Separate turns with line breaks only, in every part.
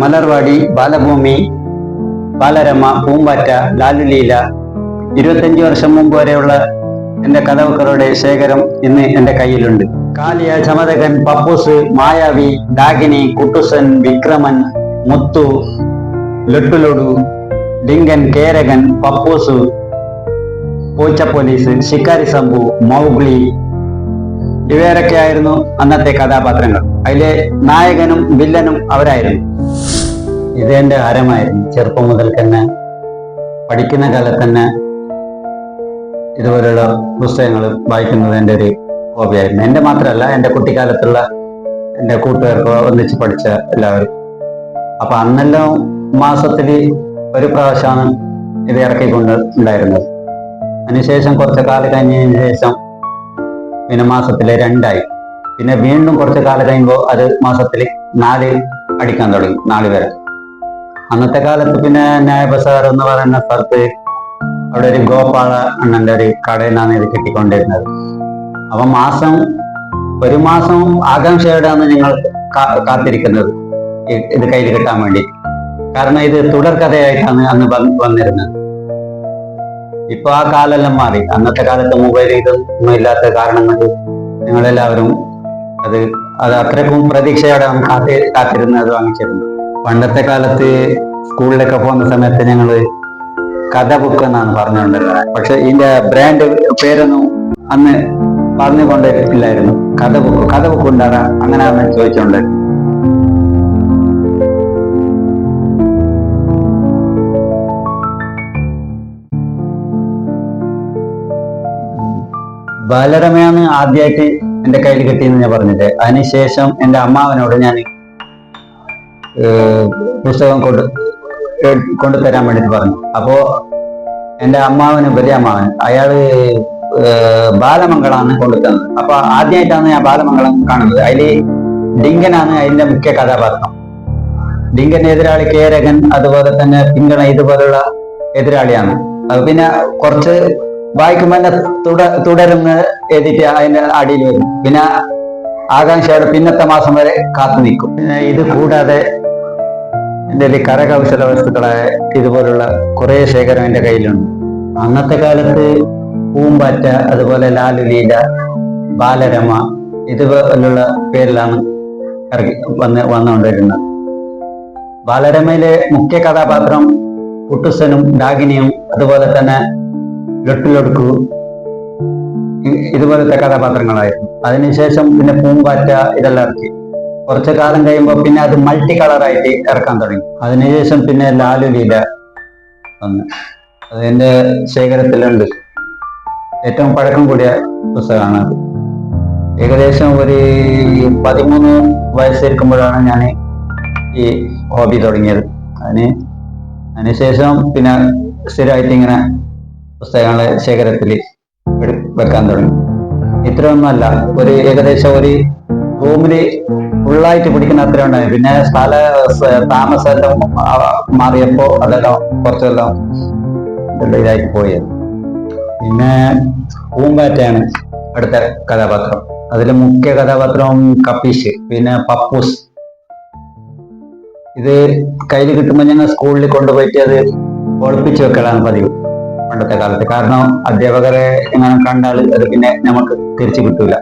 മലർവാടി ബാലഭൂമി ബാലരമ പൂമ്പാറ്റ ലാലുലീല. ഇരുപത്തഞ്ച് വർഷം മുമ്പ് വരെയുള്ള എന്റെ കഥവക്കറുടെ ശേഖരം ഇന്ന് എന്റെ കയ്യിലുണ്ട്. കാലിയ ചമതകൻ പപ്പൂസ് മായാവി ഡാഗിനി കുട്ടുസൻ വിക്രമൻ മുത്തു ലൊട്ടുലൊടു ഡിങ്കൻ കേരകൻ പപ്പൂസ് പൂച്ച പോലീസ് ശിക്കാരി സംഭു മൗഗ്ലി ഇവരൊക്കെ ആയിരുന്നു അന്നത്തെ കഥാപാത്രങ്ങൾ. അതിലെ നായകനും വില്ലനും അവരായിരുന്നു. ഇതെന്റെ ആരമായിരുന്നു? ചെറുപ്പം മുതൽ തന്നെ പഠിക്കുന്ന കാലത്ത് തന്നെ ഇതുപോലുള്ള പുസ്തകങ്ങൾ വായിക്കുന്നത് എന്റെ ഒരു ഹോബിയായിരുന്നു എന്റെ മാത്രമല്ല എന്റെ കുട്ടിക്കാലത്തുള്ള എന്റെ കൂട്ടുകാർക്ക് ഒന്നിച്ച് പഠിച്ച എല്ലാവരും. അപ്പൊ അന്നെല്ലാം മാസത്തിൽ ഒരു പ്രാവശ്യമാണ് ഇത് ഇറക്കിക്കൊണ്ട് ഉണ്ടായിരുന്നത്. അതിനുശേഷം കുറച്ച് കാലം കഴിഞ്ഞതിന് ശേഷം പിന്നെ മാസത്തിലെ രണ്ടായി. പിന്നെ വീണ്ടും കുറച്ച് കാലം കഴിയുമ്പോൾ അത് മാസത്തിൽ നാല് അടിക്കാൻ തുടങ്ങി നാല് വരെ അന്നത്തെ കാലത്ത് പിന്നെ ന്യായ ബസാർ എന്ന് പറയുന്ന സ്ഥലത്ത് അവിടെ ഒരു ഗോപാള അണ്ണന്റെ ഒരു കടയിൽ നിന്നാണ് ഇത് കിട്ടിക്കൊണ്ടിരുന്നത്. അപ്പൊ മാസം ഒരു മാസം ആകാംക്ഷയോടെയാണ് ഞങ്ങൾ കാത്തിരിക്കുന്നത്. ഇത് കയ്യിൽ കിട്ടാൻ വേണ്ടി കാരണം ഇത് തുടർക്കഥയായിട്ടാണ് അന്ന് വന്ന് വന്നിരുന്നത്. ഇപ്പൊ ആ കാലെല്ലാം മാറി. അന്നത്തെ കാലത്ത് മൊബൈൽ ഇതൊന്നും ഇല്ലാത്ത കാരണം കൊണ്ട് നിങ്ങളെല്ലാവരും അത് അത് അത്രക്കും പ്രതീക്ഷയോടെ കാത്തി അത് വാങ്ങിച്ചിരുന്നു. പണ്ടത്തെ കാലത്ത് സ്കൂളിലൊക്കെ പോകുന്ന സമയത്ത് ഞങ്ങൾ കഥ ബുക്ക് എന്നാണ് പറഞ്ഞുകൊണ്ടിരുന്നത്. പക്ഷെ ഇതിന്റെ ബ്രാൻഡ് പേരൊന്നും അന്ന് പറഞ്ഞുകൊണ്ടിരിക്കില്ലായിരുന്നു കഥ ബുക്ക് കഥ ബുക്ക് ഉണ്ടാകാം അങ്ങനെയാണ് ചോദിച്ചുകൊണ്ട് ബാലരമയാണ് ആദ്യമായിട്ട് എന്റെ കയ്യിൽ കിട്ടിയെന്ന് ഞാൻ പറഞ്ഞിട്ട്. അതിനുശേഷം എന്റെ അമ്മാവനോട് ഞാൻ പുസ്തകം കൊണ്ട് കൊണ്ടുതരാൻ വേണ്ടിട്ട് പറഞ്ഞു. അപ്പോൾ എന്റെ അമ്മാവന് വലിയ അമ്മാവൻ ഏഹ്, ബാലമംഗളാണ് കൊണ്ടുതന്നത് അപ്പൊ ആദ്യമായിട്ടാണ് ഞാൻ ബാലമംഗളം കാണുന്നത്. അതിൽ ഡിങ്കനാണ് അതിന്റെ മുഖ്യ കഥാപാത്രം. ഡിങ്കൻ എതിരാളി കേരകൻ അതുപോലെ തന്നെ പിങ്കണ ഇതുപോലുള്ള എതിരാളിയാണ്. പിന്നെ കുറച്ച് വായിക്കുമ്പോൾ തുട തുടരുന്ന് എഴുതിയിട്ട് അതിന്റെ അടിയിൽ വരും. പിന്നെ ആകാംക്ഷയോടെ പിന്നത്തെ മാസം വരെ കാത്തു നിൽക്കും. പിന്നെ ഇത് കൂടാതെ എന്റെ കരകൗശല വസ്തുക്കളായ ഇതുപോലുള്ള കുറേ ശേഖരം എന്റെ കയ്യിലുണ്ട്. അന്നത്തെ കാലത്ത് പൂമ്പാറ്റ അതുപോലെ ലാലുലീല ബാലരമ ഇതുപോലുള്ള പേരിലാണ് ഇറങ്ങി വന്ന് വന്നുകൊണ്ടിരുന്നത്. ബാലരമയിലെ മുഖ്യ കഥാപാത്രം കുട്ടുസനും ഡാഗിനിയും അതുപോലെ തന്നെ ലൊട്ടിലൊടുക്കു ഇതുപോലത്തെ കഥാപാത്രങ്ങളായിരുന്നു. അതിനുശേഷം പിന്നെ പൂമ്പാറ്റ ഇതെല്ലാം ഇറക്കി. കുറച്ചു കാലം കഴിയുമ്പോൾ പിന്നെ അത് മൾട്ടി കളറായിട്ട് ഇറക്കാൻ തുടങ്ങി. അതിനുശേഷം പിന്നെ ലാലുലീല വന്ന്. അത് എന്റെ ശേഖരത്തിലുണ്ട്. ഏറ്റവും പഴക്കം കൂടിയ പുസ്തകമാണ് അത്. ഏകദേശം ഒരു പതിമൂന്ന് വയസ്സിരിക്കുമ്പോഴാണ് ഞാൻ ഈ ഹോബി തുടങ്ങിയത്. അതിന് അതിനുശേഷം പിന്നെ സ്ഥിരമായിട്ട് ഇങ്ങനെ പുസ്തകങ്ങളെ ശേഖരത്തിൽ വെക്കാൻ തുടങ്ങി. ഇത്രയൊന്നുമല്ല ഒരു ഏകദേശം ഒരു റൂമിൽ ഫുള്ളായിട്ട് പിടിക്കുന്ന അത്ര ഉണ്ടായി പിന്നെ സ്ഥല താമസമെല്ലാം മാറിയപ്പോ അതെല്ലാം കുറച്ചെല്ലാം ഇതായി പോയത്. പിന്നെ പൂമ്പാറ്റയാണ് അടുത്ത കഥാപാത്രം. അതിൽ മുഖ്യ കഥാപാത്രം കപ്പീഷ് പിന്നെ പപ്പൂസ്. ഇത് കയ്യിൽ കിട്ടുമ്പോൾ ഞങ്ങൾ സ്കൂളിൽ കൊണ്ടുപോയിട്ട് അത് ഒളിപ്പിച്ചു വെക്കലാണ് പതിവ്. പണ്ടത്തെ കാലത്ത്. കാരണം അധ്യാപകരെ എങ്ങനെ കണ്ടാൽ അത് പിന്നെ നമുക്ക് തിരിച്ചു കിട്ടൂല.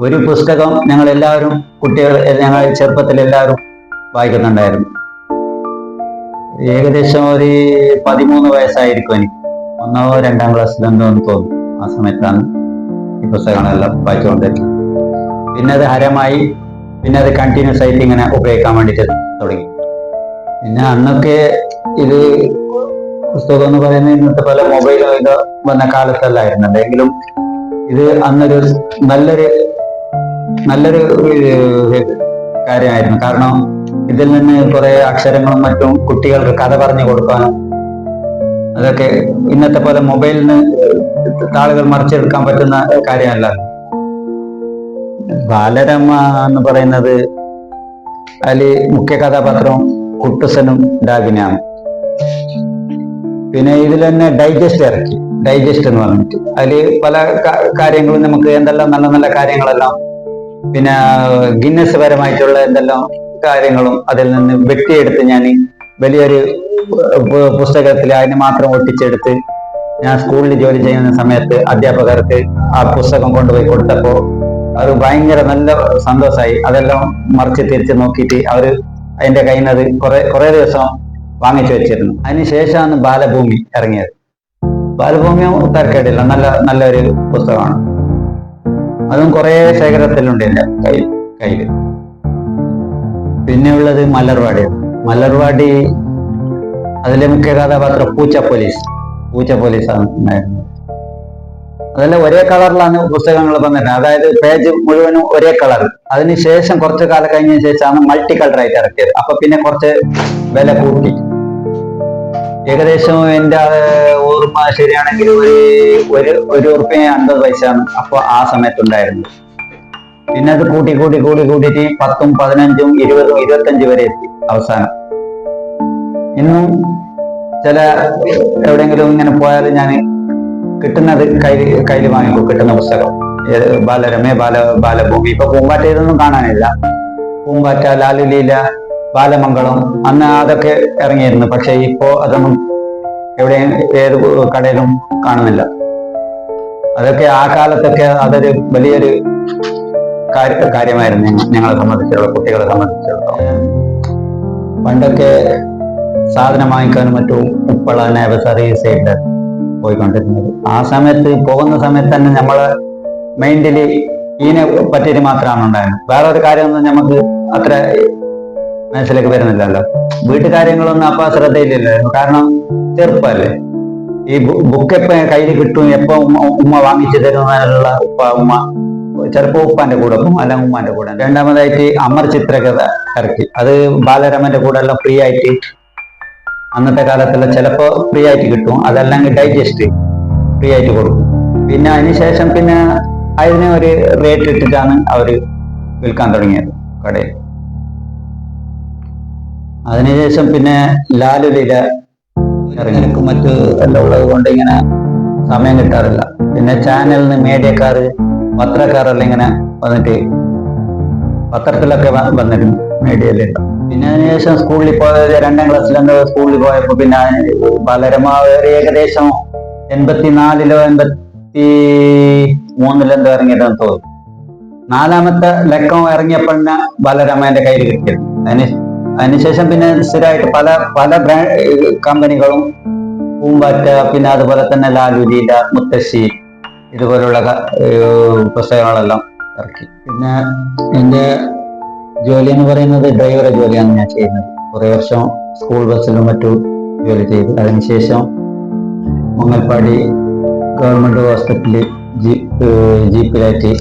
ഒരു പുസ്തകം ഞങ്ങൾ എല്ലാവരും കുട്ടികൾ ഞങ്ങൾ ചെറുപ്പത്തിൽ എല്ലാവരും വായിക്കുന്നുണ്ടായിരുന്നു. ഏകദേശം ഒരു പതിമൂന്ന് വയസ്സായിരിക്കും എനിക്ക്. ഒന്നോ രണ്ടാം ക്ലാസ്സിലെന്തോ എന്ന് തോന്നും ആ സമയത്താണ് ഈ പുസ്തകങ്ങളെല്ലാം വായിച്ചുകൊണ്ടിരുന്നത്. പിന്നെ അത് ഹരമായി പിന്നെ അത് കണ്ടിന്യൂസ് ആയിട്ട് ഇങ്ങനെ ഉപയോഗിക്കാൻ വേണ്ടിയിട്ട് തുടങ്ങി. പിന്നെ അന്നൊക്കെ ഇത് പുസ്തകം എന്ന് പറയുന്നത് ഇന്നത്തെ പല മൊബൈലും വന്ന കാലത്തല്ലായിരുന്നു എങ്കിലും ഇത് അന്നൊരു നല്ലൊരു നല്ലൊരു കാര്യമായിരുന്നു. കാരണം ഇതിൽ നിന്ന് കുറെ അക്ഷരങ്ങളും മറ്റും കുട്ടികൾക്ക് കഥ പറഞ്ഞു കൊടുക്കാനും അതൊക്കെ ഇന്നത്തെ പോലെ മൊബൈലിന് താളുകൾ മറിച്ചെടുക്കാൻ പറ്റുന്ന കാര്യമല്ല. ബാലരമ എന്ന് പറയുന്നത് അതിൽ മുഖ്യ കഥാപാത്രം കുട്ടുസനും ഡാഗിനാണ്. പിന്നെ ഇതിൽ തന്നെ ഡൈജസ്റ്റ് ഇറക്കി. ഡൈജസ്റ്റ് എന്ന് പറഞ്ഞിട്ട്. അതിൽ പല കാര്യങ്ങളും നമുക്ക് എന്തെല്ലാം നല്ല നല്ല കാര്യങ്ങളെല്ലാം പിന്നെ ഗിന്നസ് പരമായിട്ടുള്ള എന്തെല്ലാം കാര്യങ്ങളും അതിൽ നിന്ന് വെട്ടിയെടുത്ത് ഞാൻ വലിയൊരു പുസ്തകത്തിൽ അതിന് മാത്രം ഒട്ടിച്ചെടുത്ത് ഞാൻ സ്കൂളിൽ ജോലി ചെയ്യുന്ന സമയത്ത് അധ്യാപകർക്ക് ആ പുസ്തകം കൊണ്ടുപോയി കൊടുത്തപ്പോൾ അത് ഭയങ്കര നല്ല സന്തോഷമായി അതെല്ലാം മറിച്ച് തിരിച്ച് നോക്കിയിട്ട് അവർ അതിന്റെ കയ്യിൽ നിന്ന് അത് കുറെ കുറെ ദിവസം വാങ്ങിച്ചു വെച്ചിരുന്നു. അതിനുശേഷമാണ് ബാലഭൂമി ഇറങ്ങിയത്. ബാലഭൂമി തരക്കേടില്ല. നല്ല നല്ലൊരു പുസ്തകമാണ്. അതും കുറെ ശേഖരത്തിലുണ്ട് എന്റെ കയ്യിൽ കയ്യിൽ പിന്നെ ഉള്ളത് മലർവാടി. മലർവാടി അതിലെ മുഖ്യ കഥാപാത്രം പൂച്ച പോലീസ്. പൂച്ച പോലീസാണ് അതെല്ലാം ഒരേ കളറിലാണ് പുസ്തകങ്ങൾ വന്നിട്ട് അതായത് പേജ് മുഴുവനും ഒരേ കളർ അതിനുശേഷം കുറച്ച് കാലം കഴിഞ്ഞതിന് ശേഷമാണ് മൾട്ടി കളർ ആയിട്ട് ഇറക്കിയത്. അപ്പൊ പിന്നെ കുറച്ച് വില കൂട്ടി. ഏകദേശം എന്റെ ഓർമ്മ ശരിയാണെങ്കിൽ ഒരു ഒരു ഒരു ഉറുപ്പ്യ അൻപത് പൈസ അപ്പൊ ആ സമയത്തുണ്ടായിരുന്നു. പിന്നെ അത് കൂട്ടി കൂട്ടി കൂടി കൂട്ടിയിട്ട് പത്തും പതിനഞ്ചും ഇരുപതും ഇരുപത്തഞ്ച് വരെ എത്തി അവസാനം. ഇന്നും ചില എവിടെയെങ്കിലും ഇങ്ങനെ പോയാൽ ഞാൻ കിട്ടുന്നത് കയ്യിൽ കയ്യിൽ വാങ്ങിക്കും കിട്ടുന്ന പുസ്തകം. ബാലരമേ ബാല ബാലഭൂമി. ഇപ്പൊ പൂമ്പാറ്റ ഇതൊന്നും കാണാനില്ല. പൂമ്പാറ്റ ലാലുലീല ബാലമംഗളം അന്ന് അതൊക്കെ ഇറങ്ങിയിരുന്നു. പക്ഷെ ഇപ്പോ അതൊന്നും എവിടെയും ഏത് കടയിലും കാണുന്നില്ല. അതൊക്കെ ആ കാലത്തൊക്കെ അതൊരു വലിയൊരു കാര്യ- കാര്യമായിരുന്നു ഞങ്ങളെ സംബന്ധിച്ചിടത്തോളം കുട്ടികളെ സംബന്ധിച്ചിടത്തോളം. പണ്ടൊക്കെ സാധനം വാങ്ങിക്കാനും മറ്റും ഉപ്പള നേവസറി സൈഡ് പോയിക്കൊണ്ടിരുന്നത്. ആ സമയത്ത് പോകുന്ന സമയത്ത് തന്നെ നമ്മളെ മൈൻഡിൽ ഇതിനെ പറ്റിയിട്ട് മാത്രമാണ് ഉണ്ടായിരുന്നത്. വേറെ ഒരു കാര്യമൊന്നും നമുക്ക് അത്ര മനസ്സിലേക്ക് വരുന്നില്ലല്ലോ. വീട്ടുകാര്യങ്ങളൊന്നും അപ്പൊ ശ്രദ്ധയില്ലല്ലോ കാരണം ചെറുപ്പല്ലേ? ഈ ബുക്ക് എപ്പ കയ്യിൽ കിട്ടും എപ്പോ ഉമ്മ വാങ്ങിച്ചു തരുന്നതിനുള്ള ഉപ്പ ഉമ്മ ചിലപ്പോ ഉപ്പാന്റെ കൂടെ പോകും അല്ലെങ്കിൽ ഉമ്മാന്റെ കൂടെ. രണ്ടാമതായിട്ട് അമർ ചിത്രകഥ ഇറക്കി. അത് ബാലരാമന്റെ കൂടെ എല്ലാം ഫ്രീ ആയിട്ട് അന്നത്തെ കാലത്തെല്ലാം ചിലപ്പോ ഫ്രീ ആയിട്ട് കിട്ടും. അതല്ലെങ്കിൽ ഡൈജസ്റ്റ് ഫ്രീ ആയിട്ട് കൊടുക്കും. പിന്നെ അതിനുശേഷം പിന്നെ അതിന് ഒരു റേറ്റ് ഇട്ടിട്ടാണ് അവർ വിൽക്കാൻ തുടങ്ങിയത് കടയിൽ. അതിനുശേഷം പിന്നെ ലാലുലില ഇറങ്ങിക്കും മറ്റ് എല്ലാം ഉള്ളത് കൊണ്ട് ഇങ്ങനെ സമയം കിട്ടാറില്ല. പിന്നെ ചാനലിൽ മീഡിയക്കാർ പത്രക്കാരെല്ലാം ഇങ്ങനെ വന്നിട്ട് പത്രത്തിലൊക്കെ വന്നിരുന്നു മീഡിയയിലുണ്ട് പിന്നെ അതിനുശേഷം സ്കൂളിൽ പോയത് രണ്ടാം ക്ലാസ്സിലെന്തോ സ്കൂളിൽ പോയപ്പോൾ പിന്നെ ബാലരമ ഒരു ഏകദേശം എൺപത്തിനാലിലോ എൺപത്തി മൂന്നിലോ എന്തോ ഇറങ്ങിയതെന്ന് തോന്നുന്നു. നാലാമത്തെ ലക്കം ഇറങ്ങിയപ്പോൾ തന്നെ എന്റെ കയ്യിൽ കിട്ടിയത് അതിന് അതിനുശേഷം പിന്നെ സ്ഥിരമായിട്ട് പല പല ബ്രാൻഡ് കമ്പനികളും പൂമ്പാറ്റ പിന്നെ അതുപോലെ തന്നെ ലാലുലീല മുത്തശ്ശി ഇതുപോലുള്ള പുസ്തകങ്ങളെല്ലാം ഇറക്കി. പിന്നെ എന്റെ ജോലി എന്ന് പറയുന്നത് ഡ്രൈവറെ ജോലിയാണ് ഞാൻ ചെയ്യുന്നത്. കുറേ വർഷം സ്കൂൾ ബസ്സിലും മറ്റും ജോലി ചെയ്തു. അതിനുശേഷം മങ്ങൽപ്പാടി ഗവൺമെന്റ് ഹോസ്പിറ്റലിൽ ജീപ്പിലായിട്ട്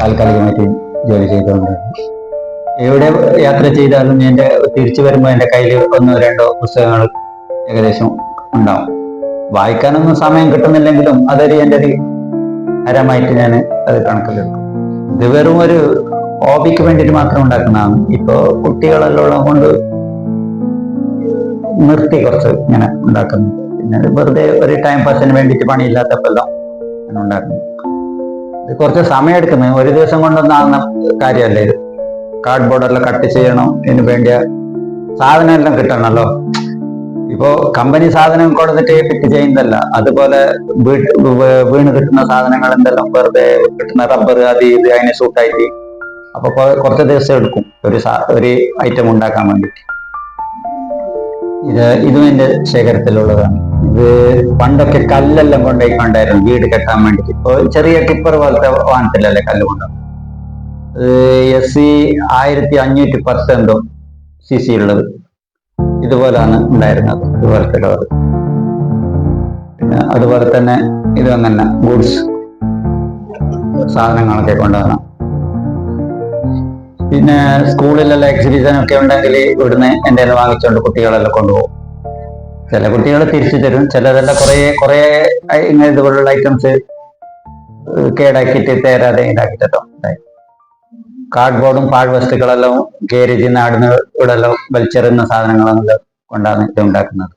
താൽക്കാലികമായിട്ട് ജോലി ചെയ്തുകൊണ്ടിരുന്നു. എവിടെ യാത്ര ചെയ്താലും എന്റെ തിരിച്ചു വരുമ്പോൾ എന്റെ കയ്യിൽ ഒന്നോ രണ്ടോ പുസ്തകങ്ങൾ ഏകദേശം ഉണ്ടാവും. വായിക്കാനൊന്നും സമയം കിട്ടുന്നില്ലെങ്കിലും അതൊരു എന്റെ ഒരു ഹരമായിട്ട് ഞാൻ അത് കണക്കിലെടുക്കും. ഇത് വെറും ഒരു ഹോബിക്ക് വേണ്ടിയിട്ട് മാത്രം ഉണ്ടാക്കുന്നതാണ്. ഇപ്പോ കുട്ടികളെല്ലാം കൊണ്ട് നിർത്തി കുറച്ച് ഇങ്ങനെ ഉണ്ടാക്കുന്നു. പിന്നെ വെറുതെ ഒരു ടൈം പാസിന് വേണ്ടിയിട്ട് പണിയില്ലാത്തപ്പോഴെല്ലാം ഉണ്ടാക്കുന്നു. ഇത് കുറച്ച് സമയം എടുക്കുന്നത് ഒരു ദിവസം കൊണ്ടൊന്നാകുന്ന കാര്യമല്ല ഇത്. കാർഡ് ബോർഡെല്ലാം കട്ട് ചെയ്യണം. ഇതിന് വേണ്ടിയ സാധനം എല്ലാം കിട്ടണമല്ലോ ഇപ്പോ കമ്പനി സാധനം കൊടുത്തിട്ട് ഫിറ്റ് ചെയ്യുന്നതല്ല. അതുപോലെ വീണ് കിട്ടുന്ന സാധനങ്ങൾ എന്തെല്ലാം? വെറുതെ കിട്ടുന്ന റബ്ബർ അത് ഇത് അതിനെ സൂട്ടായിട്ട് അപ്പൊ കുറച്ച് ദിവസം എടുക്കും. ഒരു ഒരു ഐറ്റം ഉണ്ടാക്കാൻ വേണ്ടിയിട്ട്. ഇത് ഇതും എന്റെ ശേഖരത്തിലുള്ളതാണ്. ഇത് പണ്ടൊക്കെ കല്ലെല്ലാം കൊണ്ടുപോയിക്കൊണ്ടായിരുന്നു വീട് കെട്ടാൻ വേണ്ടിയിട്ട്. ഇപ്പൊ ചെറിയ ടിപ്പർ പോലത്തെ വാഹനത്തിലല്ലേ കല്ല് കൊണ്ടുപോകും എസ് സി ആയിരത്തി അഞ്ഞൂറ്റി പത്ത് സി സി ഉള്ളത് ഇതുപോലാണ് ഉണ്ടായിരുന്നത്. ഇതുപോലത്തെ ഡോർ പിന്നെ അതുപോലെ തന്നെ ഇത് അങ്ങനെ ഗുഡ്സ് സാധനങ്ങളൊക്കെ കൊണ്ടുവരണം. പിന്നെ സ്കൂളിലെല്ലാം എക്സിബിഷൻ ഒക്കെ ഉണ്ടെങ്കിൽ ഇവിടുന്ന് എന്റെ വാങ്ങിച്ചുകൊണ്ട് കുട്ടികളെല്ലാം കൊണ്ടുപോകും. ചില കുട്ടികൾ തിരിച്ചു തരും. ചിലതെല്ലാം കുറേ കുറേ ഇങ്ങനെ ഇതുപോലുള്ള ഐറ്റംസ് കേടാക്കിയിട്ട് തേരാതെ കാർഡ് ബോർഡും പാഴ്വസ്തുക്കളെല്ലാം ഗാരേജിൽ നിന്ന് അവിടുന്ന് ഇവിടെ എല്ലാം വലിച്ചെറിയുന്ന സാധനങ്ങളെല്ലാം കൊണ്ടാണ് ഇത് ഉണ്ടാക്കുന്നത്